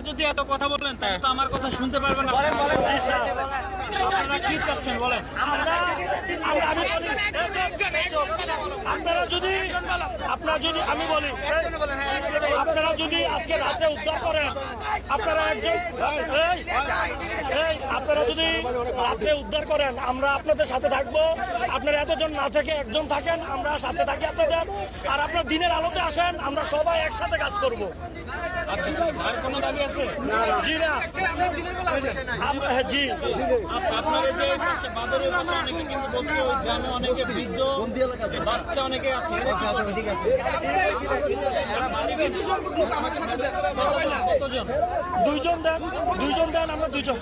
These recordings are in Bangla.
যদি এত কথা বলেন তাহলে তো আমার কথা শুনতে পারবেন না। আপনারা কি চাচ্ছেন বলেন? আমি আপনারা যদি আপনারা যদি আমি বলি আপনারা যদি আজকে রাতে উদ্ধার করেন আপনারা একজন আপনারা যদি রাতে উদ্ধার করেন আমরা আপনাদের সাথে থাকব। আপনারা এতজন না থেকে একজন থাকেন আমরা সাথে থাকি আপনাদের। আর আপনার দিনের আলোতে আসেন আমরা সবাই একসাথে কাজ করব। জি না। জি। অনেকে বাচ্চা আছে। দুইজন দেন দুইজন দেন আমরা দুইজন।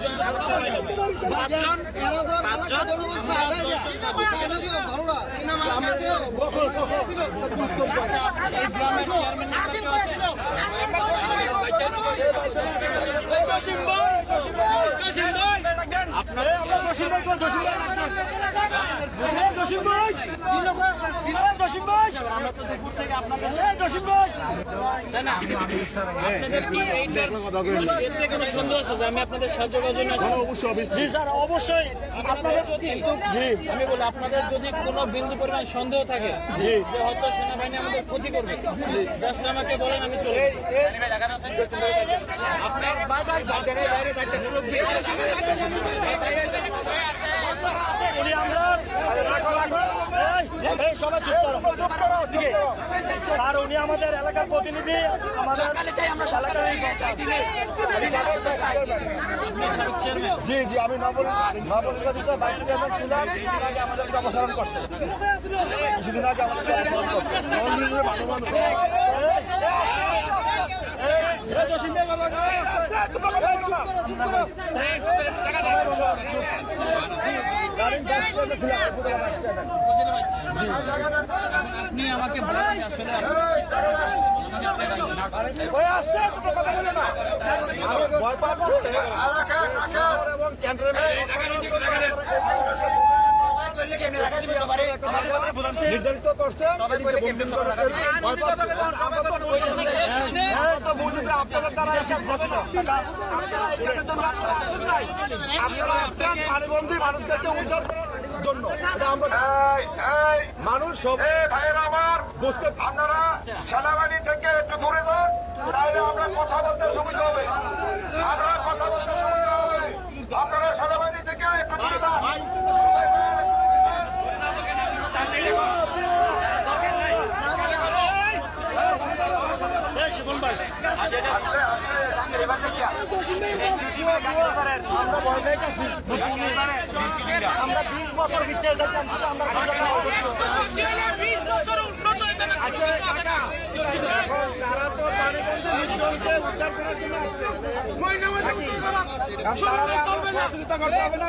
আপনার এই, আমরা জসিম ভাই কোন জসিম ভাই ডাকবেন? এই, জসিম ভাই এই, জসিম ভাই। আমরা তো দুপুর থেকে আপনাদের এই, জসিম ভাই। তাই না আপনাদের কি এইটার এতে কোনো সন্দেহ আছে আমি আপনাদের সাহায্য করার জন্য আসছি? জি স্যার অবশ্যই। আপনাদের যদি জি। আমি বলি আপনাদের যদি কোনো বিন্দু পরিমাণ সন্দেহ থাকে জি। যে হয়তো সেনাবাহিনী আমাদের ক্ষতি করবে জাস্ট আমাকে বলেন আমি চলে আপনার বাচ্চা বাইরে থাকতে উনি আমরা এই, এই, সবাই চুপ করো স্যার উনি আমাদের এলাকার প্রতিনিধি আমাদের জি জি আমি নবল নবল ভাইস চেয়ারম্যান ছিলাম আগে আমাদেরকে অপসারণ করছে কিছুদিন আগে আমাদেরকে অপসারণ করছে ভালো মানুষ আপনি আমাকে বলেন আসলে নির্ধারিত করছে ভয় পাচ্ছি? তো বলি যে আপনাদের দ্বারা একটা ঘটনা আপনারা আসছেন মানুষদেরকে উদ্ধার করার জন্য। এটা আমরা মানুষ সব ভাইয়ের আমার বুঝতে আপনারা সেনাবাহিনী থেকে একটু দূরে যান তাহলে আমরা কথা বলতে সুবিধা হবে। আমরা কথা বলতে সুবিধা হবে। আপনারা সেনাবাহিনী থেকে একটু দূরে যান। আমরা ভয় পেয়েছি আমরা বিশ বছর বিচার কিন্তু আমরা তারা তো পানিবন্দী নির্জনকে উদ্ধার করার জন্য আসছে সহযোগিতা করতে হবে না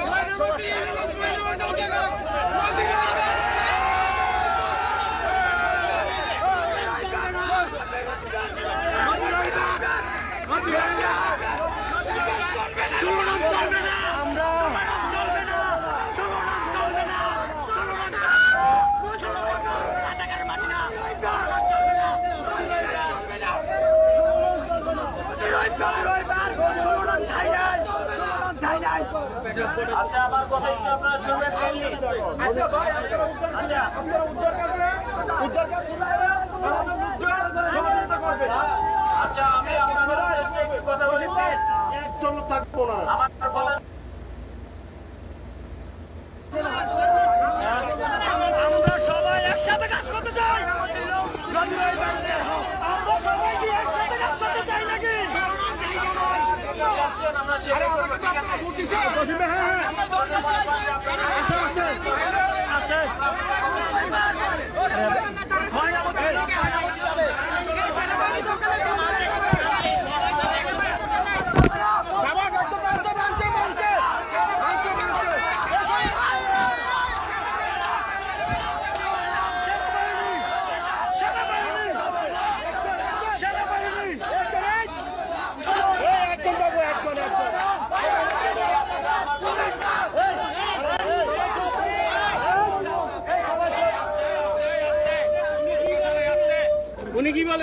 আচ্ছা ভাই আপনারা উদ্ধার আপনারা উদ্ধার করলে উদ্ধার কাজ শুরু করে আমাদের উদ্ধার সহযোগিতা করবে আচ্ছা আমি আপনাদের কথা বলি। একজন থাকব না আমার কথা আমরা সবাই একসাথে কাজ করতে চাই আমরা সবাই কি একসাথে কাজ করতে চাই নাকি চাচ্ছেন আমরা সেটা করব, ঠিক আছে?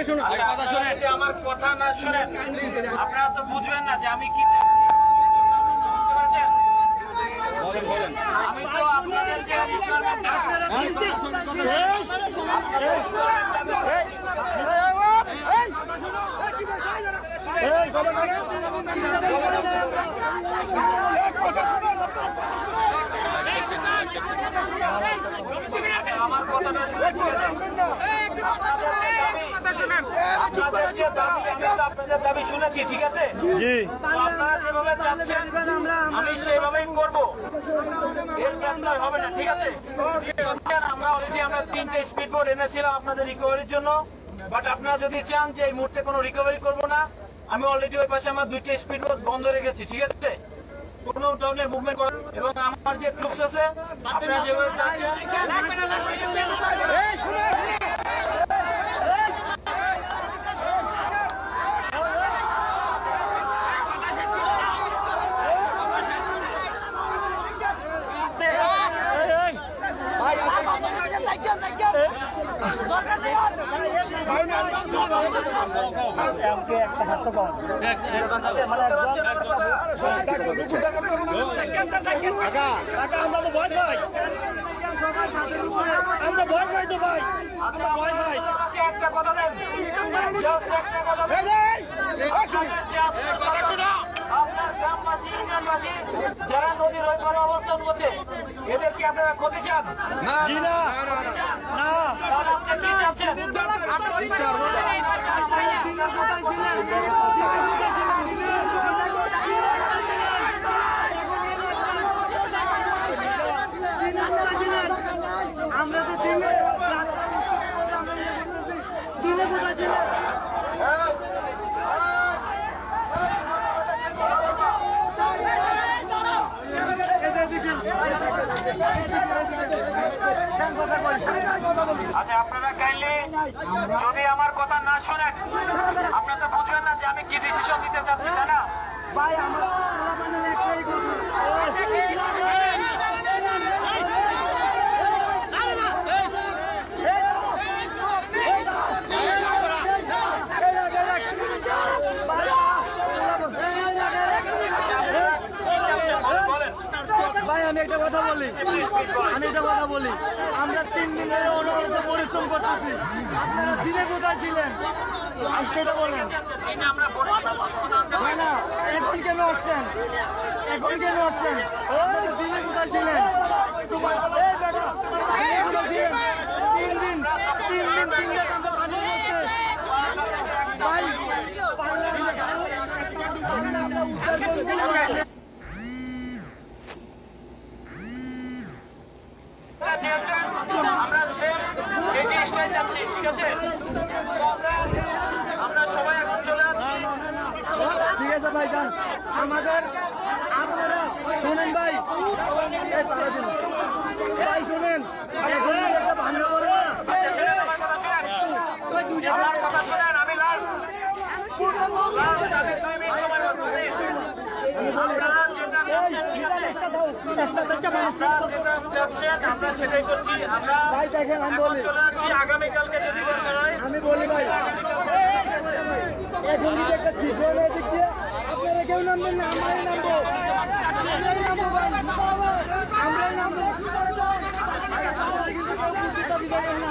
আমার কথা না শুনেন আপনারা তো বুঝবেন না যে আমি কি। আমি তো আপনাদের যে আমার কথাটা শুনে ঠিক আছে? আপনাদের দাবি, আমি তো আপনাদের দাবি শুনেছি ঠিক আছে? জি। আপনারা যেভাবে চাচ্ছেন আমি সেভাবেই করব। এর ব্যত্যয় হবে না ঠিক আছে? আমরা অলরেডি আমরা তিনটে স্পিড বোর্ড এনেছিলাম আপনাদের রিকভারির জন্য বাট আপনারা যদি চান যে এই মুহূর্তে কোনো রিকভারি করব না আমি অলরেডি ওই পাশে আমার দুইটা স্পিড বোর্ড বন্ধ রেখেছি ঠিক আছে? কোনো ধরনের মুভমেন্ট করা এবং আমার যে ট্রুপস আছে আপনারা যেভাবে চাচ্ছেন যারা নদীর ওই পারে অবস্থান করছে এদেরকে আপনারা ক্ষতি চান না তাহলে আপনি কি চাচ্ছেন আমরা তো দিনে দিনে কোথায় ছিলাম আচ্ছা আপনারা কাইন্ডলি যদি আমার কথা না শোনেন আপনি তো বুঝবেন না যে আমি কি ডিসিশন দিতে চাচ্ছি না? ভাই আমার মানে একটাই কথা বলেন ভাই আমি একটা কথা বলি। আমি একটা কথা বলি। আমরা তিন দিনের অনবরত পরিশ্রম করতেছি। আপনারা দিনে কোথায় ছিলেন? আর সেটা বলেন। দিনে না এখন কেন আসছেন? এখন কেন আসছেন? দিনে কোথায় ছিলেন? এই বেটা, দিনে কোথায় ছিলেন? তিন দিন তিন দিন তিন দিন আমরা পানির মধ্যে ভাই পারলাম না। আমরা উদ্ধার করতে আমরা same ঠিক আছে? ভাই আমাদের আপনারা শোনেন ভাই। শোনেন পড়ে না। আমার কথা শুনেন আমি লাস্ট লাস্ট আমি দুই মিনিট সময় পাবো please। আপনারা যেটা চাচ্ছেন, ঠিক আছে? আপনারা যেটা চাচ্ছেন, আমরা সেটাই করছি আমরা ভাই দেখেন আমি বলি আমি বলি ভাই এখন একটা এনে দিক দিয়ে আপনারা কেউ নামবেন না আমরাই নামবো আমরাই নামবো ভাই আমরাই নামবো বুঝতে পারবেন না।